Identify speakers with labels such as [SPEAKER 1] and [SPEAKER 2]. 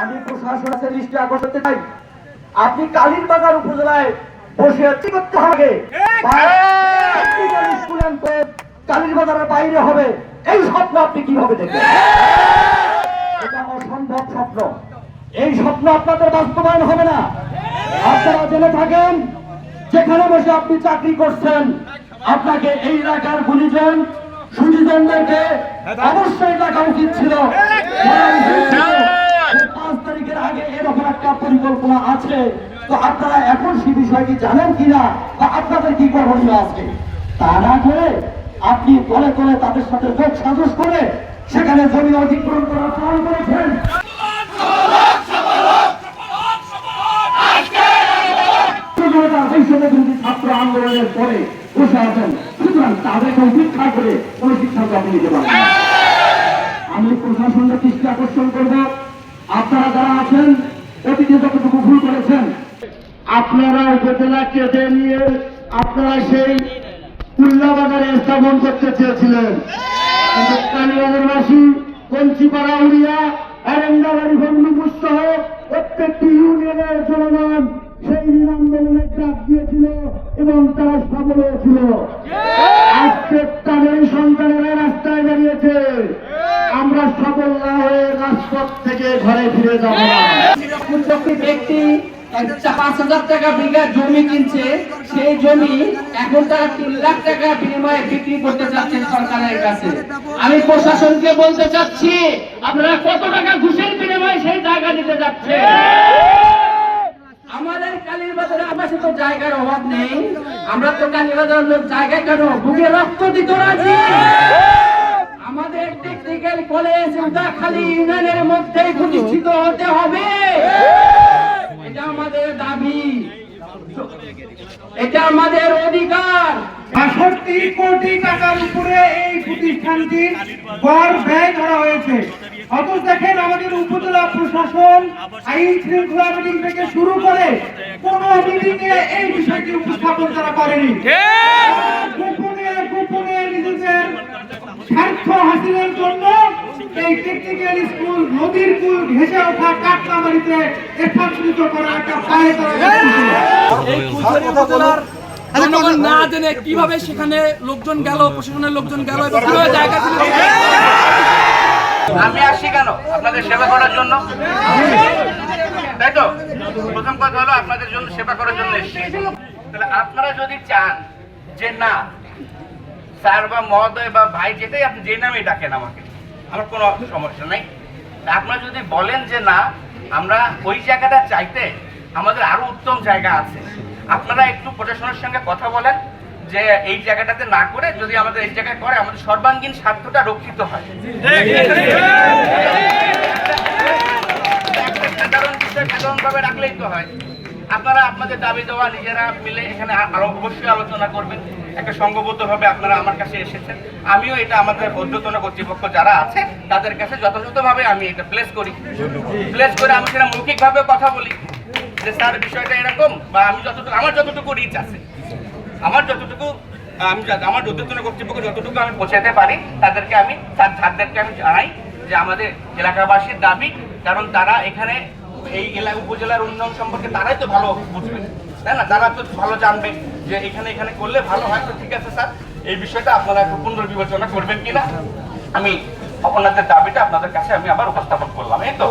[SPEAKER 1] আমি প্রশাসন কাছে দৃষ্টি আকর্ষণ করতে চাই। আপনি কালীর বাজার উপজেলায় বসে কি করতে হবে। কালীর বাজারের বাইরে হবে। এই স্বপ্ন আপনি কীভাবে দেখবেন? এটা অসম্ভব স্বপ্ন। এই স্বপ্ন আপনাদের বাস্তবায়ন হবে না। আপনারা জেনে থাকেন যেখানে বসে আপনি চাকরি করছেন আপনাকে এই এলাকার গুলিজন সুযোজনদেরকে অবশ্যই ডাকা উচিত ছিল যে পাঁচ তারিখের আগে এরকম একটা পরিকল্পনা আছে। তো আপনারা এখন সেই বিষয়টি জানেন কিনা বা আপনাদের কি করণীয় আছে তা না করে আপনি তলে তলে তাদের সাথে লোক সাজস করে সেখানে জমি অধিগ্রহণ করার প্ল্যান করেছেন। আন্দোলনের পরে বসে আছেন সুতরাং তাদেরকে উপেক্ষা করে আমি প্রশাসনের দৃষ্টি আকর্ষণ করব। আপনারা যারা আছেন অতীতে যতটুকু ভুল করেছেন আপনারা উপজেলা কেটে নিয়ে আপনারা সেই কুল্লাবাজারে স্থাপন করতে চেয়েছিলেন। কিন্তু কালীবাজারবাসী, কঞ্চিপাড়া, উড়িয়া আরেন্দাবাড়ি বন্ধুপুর সহ প্রত্যেকটি ইউনিয়নের জনগণ সেই দিন আন্দোলনের ডাক দিয়েছিল এবং তারা সফল হয়েছিল। আজকে তাদের সন্তানেরা রাস্তায় দাঁড়িয়েছে। আমরা সফল না হয়ে রাজপথ থেকে ঘরে ফিরে যাব
[SPEAKER 2] ব্যক্তি একটা পাঁচ হাজার টাকা বিঘা জমি কিনছে, সেই জমি এখন তারা তিন লাখ টাকা বিনিময়ে বিক্রি করতে চাচ্ছেন সরকারের কাছে। আমি প্রশাসনকে বলতে চাচ্ছি, আপনারা কত টাকা ঘুষের বিনিময়ে সেই জায়গা দিতে যাচ্ছে আমাদের কালীর বাজারে আমার তো জায়গার অভাব নেই। আমরা তো কালীর বাজারের লোক জায়গা কেন? বুকে রক্ত দিত রাজি। আমাদের টেকনিক্যাল কলেজ খালি ইউনিয়নের মধ্যেই প্রতিষ্ঠিত হতে হবে এটা আমাদের দাবি এটা আমাদের অধিকার।
[SPEAKER 3] বাষট্টি কোটি টাকার উপরে এই প্রতিষ্ঠানটির গড় ব্যয় করা হয়েছে। অথচ দেখেন আমাদের উপজেলা প্রশাসন আইন শৃঙ্খলা মিটিং থেকে শুরু করে কোন মিটিং এ এই বিষয়টি উপস্থাপন করা করেনি। গোপনে গোপনে নিজেদের স্বার্থ হাসিলের জন্য এই টেকনিক্যাল স্কুল নদীর কুল ঘেসে ওঠা কাটনামারিতে স্থানান্তরিত করার একটা পায়ে তারা
[SPEAKER 4] জনগণ না জেনে কীভাবে সেখানে লোকজন গেল প্রশাসনের লোকজন গেল এবং কীভাবে জায়গা
[SPEAKER 5] আমি আসছি কেন? আপনাদের সেবা করার জন্য? তাই তো প্রথম কথা হলো আপনাদের জন্য সেবা করার জন্য এসেছি। তাহলে আপনারা যদি চান যে না স্যার বা মহোদয় বা ভাই যেটাই আপনি যে নামেই ডাকেন আমাকে আমার কোনো সমস্যা নাই। তা আপনারা যদি বলেন যে না আমরা ওই জায়গাটা চাইতে আমাদের আরও উত্তম জায়গা আছে। আপনারা একটু প্রশাসনের সঙ্গে কথা বলেন যে এই জায়গাটাতে না করে যদি আমাদের এই জায়গায় করে আমাদের সর্বাঙ্গীন স্বার্থটা রক্ষিত হয়। সাধারণ বিষয় সাধারণভাবে রাখলেই তো হয়। আপনারা আপনাদের দাবি দেওয়া নিজেরা মিলে এখানে আরও অবশ্যই আলোচনা করবেন। একটা সংঘবদ্ধভাবে আপনারা আমার কাছে এসেছেন। আমিও এটা আমাদের ঊর্ধ্বতন কর্তৃপক্ষ যারা আছে তাদের কাছে যথাযথভাবে আমি এটা প্লেস করি। প্লেস করে আমি সেটা মৌখিকভাবে কথা বলি যে স্যার বিষয়টা এরকম বা আমি যতটুকু আমার যতটুকু রিচ আছে আমার যতটুকু আমি আমার ঊর্ধ্বতন কর্তৃপক্ষ যতটুকু আমি পৌঁছাতে পারি তাদেরকে আমি তাদেরকে আমি জানাই যে আমাদের এলাকাবাসীর দাবি কারণ তারা এখানে এই এলাকা উপজেলার উন্নয়ন সম্পর্কে তারাই তো ভালো বুঝবেন তাই না? তারা তো ভালো জানবে যে এখানে এখানে করলে ভালো হয় তো ঠিক আছে স্যার। এই বিষয়টা আপনারা একটু পুনর্বিবেচনা করবেন কিনা? আমি আপনাদের দাবিটা আপনাদের কাছে আমি আবার উপস্থাপন করলাম, এই তো।